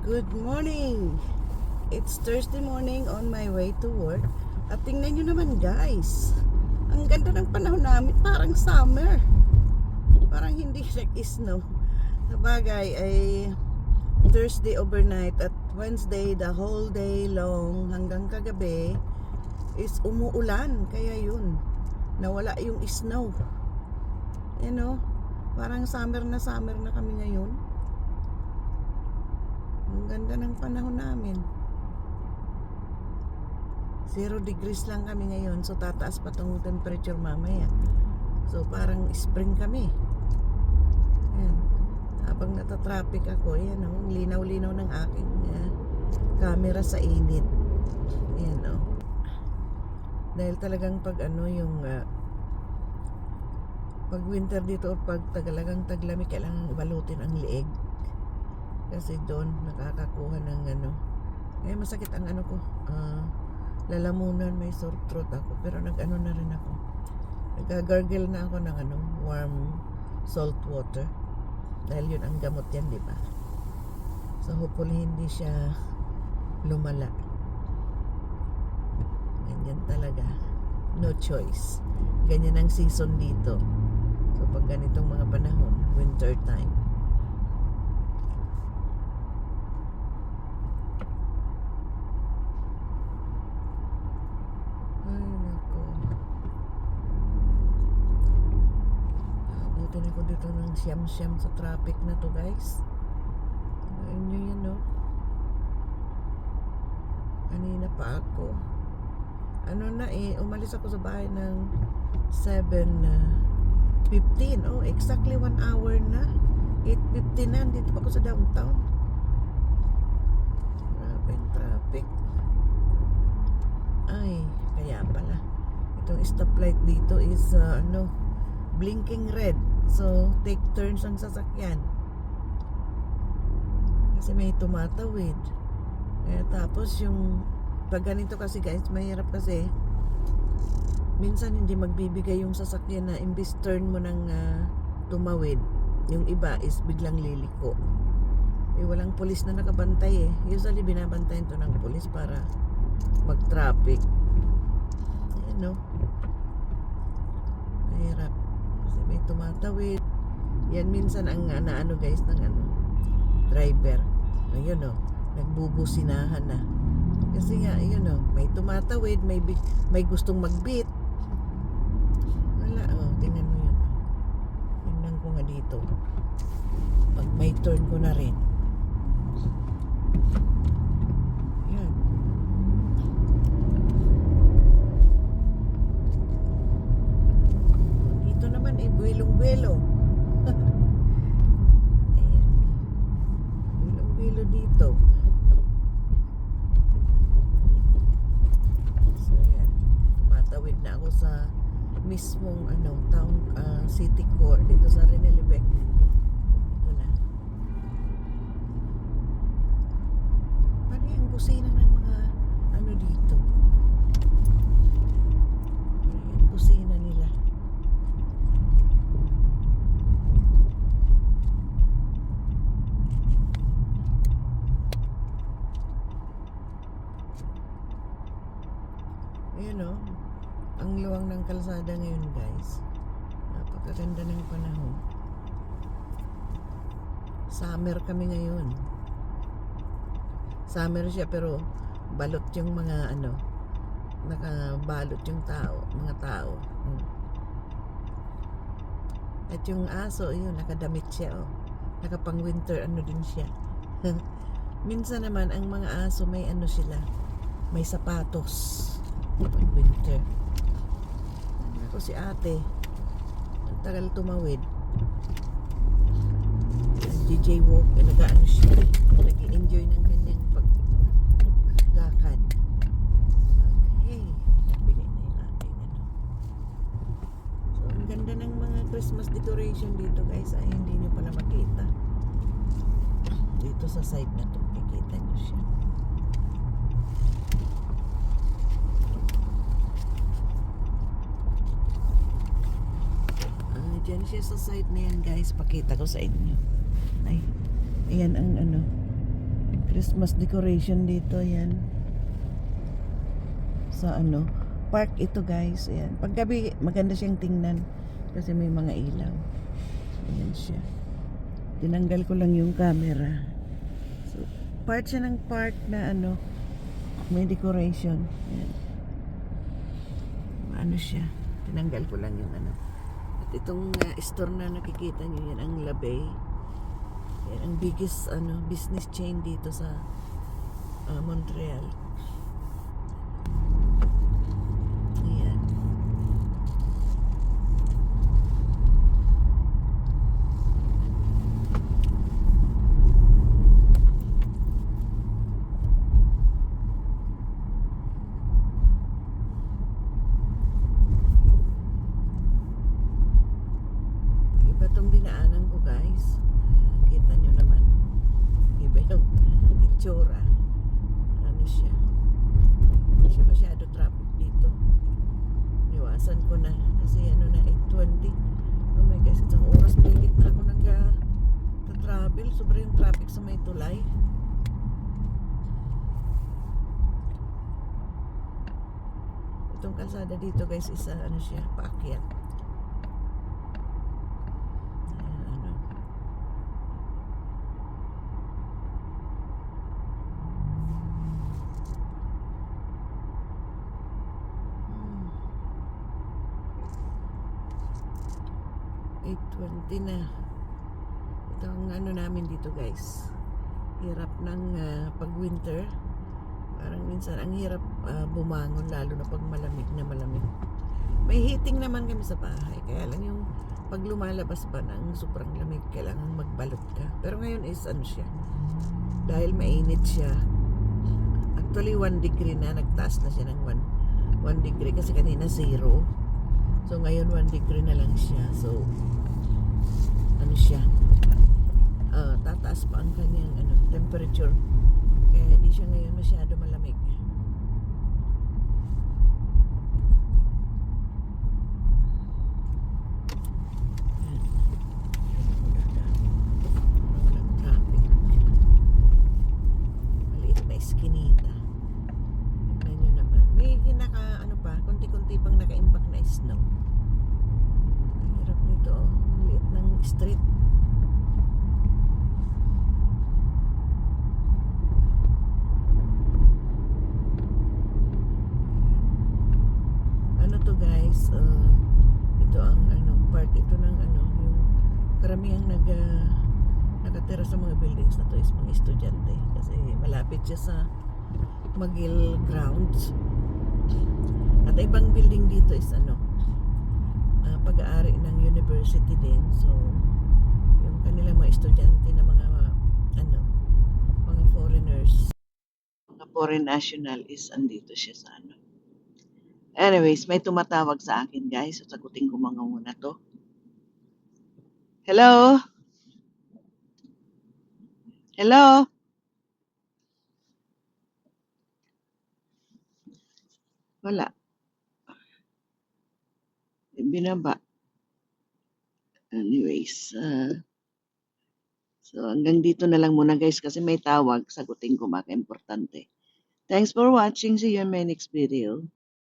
Good morning! It's Thursday morning on my way to work. At tingnan nyo naman guys. Ang ganda ng panahon namin. Parang summer. Parang hindi nag-snow. Sabagay ay Thursday overnight at Wednesday the whole day long hanggang kagabi is umuulan. Kaya yun. Nawala yung snow. You know, parang summer na summer na kami ngayon. Ang ganda ng panahon namin. Zero degrees lang kami ngayon. So, tataas pa tong temperature mamaya. So, parang spring kami. Yan. Habang natatraffic ako, yan o. Linaw-linaw ng aking ah, camera sa init. Yan o. Dahil talagang pag ano yung ah, pag winter dito o pag tagalagang taglamig kailangan balutin ang lieg kasi doon nakakakuha ng ano. Eh masakit ang ano ko. Ah, lalamunan may sore throat ako. Pero nag ano na rin ako. Nagagargle na ako ng ano warm salt water. Dahil yun ang gamot yan di ba? So hopefully hindi siya lumala. Ganyan talaga. No choice. Ganyan ang season dito. So pag ganitong mga panahon winter time Ay, nako. Abutin ako dito ng siyam-siyam sa traffic na to, guys. Ayun nyo yan, no? Kanina pa ako. Ano na eh, umalis ako sa bahay ng 7 na 15. Oh, exactly 1 hour na. 8.50 na, dito pa ako sa downtown. Grabe traffic. Ay, kaya pala. Itong stoplight dito is uh, ano, blinking red. So, take turns ang sasakyan. Kasi may tumatawid. Eh, tapos yung pag ganito kasi guys, mahirap kasi minsan hindi magbibigay yung sasakyan na imbis turn mo ng ah, tumawid, yung iba is biglang liliko. Eh, walang pulis na nakabantay eh. Usually binabantayan to ng pulis para mag-traffic. Ayan no. Mahirap. May tumatawid. Yan minsan ang naano guys ng ano, driver. Ayun no, nagbubusinahan na. Kasi nga, yun no, may tumatawid, may, may gustong magbit. Wala, oh, tingnan mo yun. Tingnan ko nga dito. Pag may turn ko na rin. Yan. Dito naman eh, buwelong-buwelo. Ayan. Buwelong-buwelo dito. So, ayan. Tumatawid na ako sa mismong ano, town ah, city core dito sa Renelebek. Ito na. Paano yung busina ng mga ano dito? Paano yung busina nila? Ayun o. Ang luwang ng kalsada ngayon guys. Napakaganda ng panahon. Summer kami ngayon. Summer siya pero balot yung mga ano nakabalot yung tao, mga tao. Hmm. At yung aso, yun, nakadamit siya, oh. Nakapang winter, ano din siya. Minsan naman, ang mga aso, may ano sila, may sapatos. Pag winter. Ako si ate, tagal tumawid. DJ walk, eh, nag-ano siya, nag-enjoy ng kanyang paglakad. Okay, bigay na yung ating ano. So, ang ganda ng mga Christmas decoration dito guys, ay hindi nyo pala makita. Dito sa side na to, kikita nyo siya. Dyan siya sa side na yan guys, pakita ko sa inyo. Ay, ayan ang ano, Christmas decoration dito, yan. Sa ano, park ito guys, ayan. Paggabi, maganda siyang tingnan kasi may mga ilaw. Ayan siya. Tinanggal ko lang yung camera. So, part siya ng park na ano, may decoration. Ayan. Ano siya? Tinanggal ko lang yung ano. At itong uh, store na nakikita niyo yan, ang Labay. Yan ang biggest ano, business chain dito sa uh, Montreal. Ayan. Iba tong dinaanan ko guys. Ayan, Kita nyo naman. Iba yung itsura. Ano siya. Hindi siya masyado traffic dito. Niwasan ko na. Kasi ano na 8.20. Oh my gosh, isang oras pilit na ako nag travel Sobra yung traffic sa may tulay. Itong kalsada dito guys, isa ano siya, paakyat. Ayan, ano. Hmm. 8.20 na. Ito ang ano namin dito guys. Hirap ng ah, pag winter. Parang minsan ang hirap ah, bumangon lalo na pag malamig na malamig. May heating naman kami sa bahay. Kaya lang yung pag lumalabas ba ng sobrang lamig, kailangan magbalot ka. Pero ngayon is ano siya. Dahil mainit siya. Actually 1 degree na. Nagtaas na siya ng 1, 1 degree. Kasi kanina 0. So ngayon 1 degree na lang siya. So ano siya. ah, tataas pa ang kanyang ano, temperature. Kaya hindi siya ngayon masyado malamig. Yan. Walang traffic. Maliit na iskinita. Tignan nyo naman. May naka, ano pa, konti-konti pang naka-impact na snow. Ang hirap nito, oh. Ang liit ng street. ano to guys uh, ito ang ano part ito ng ano yung karamihang nag uh, nakatira sa mga buildings na to is mga estudyante kasi malapit siya sa McGill grounds at ibang building dito is ano uh, pag-aari ng university din so yung kanilang mga estudyante na mga ano mga foreigners mga foreign national is andito siya sa ano Anyways, may tumatawag sa akin, guys. So, sagutin ko mga muna to. Hello? Hello? Wala. Binaba. Anyways, uh, so hanggang dito na lang muna guys kasi may tawag. Sagutin ko mga importante. Thanks for watching. See you in my next video.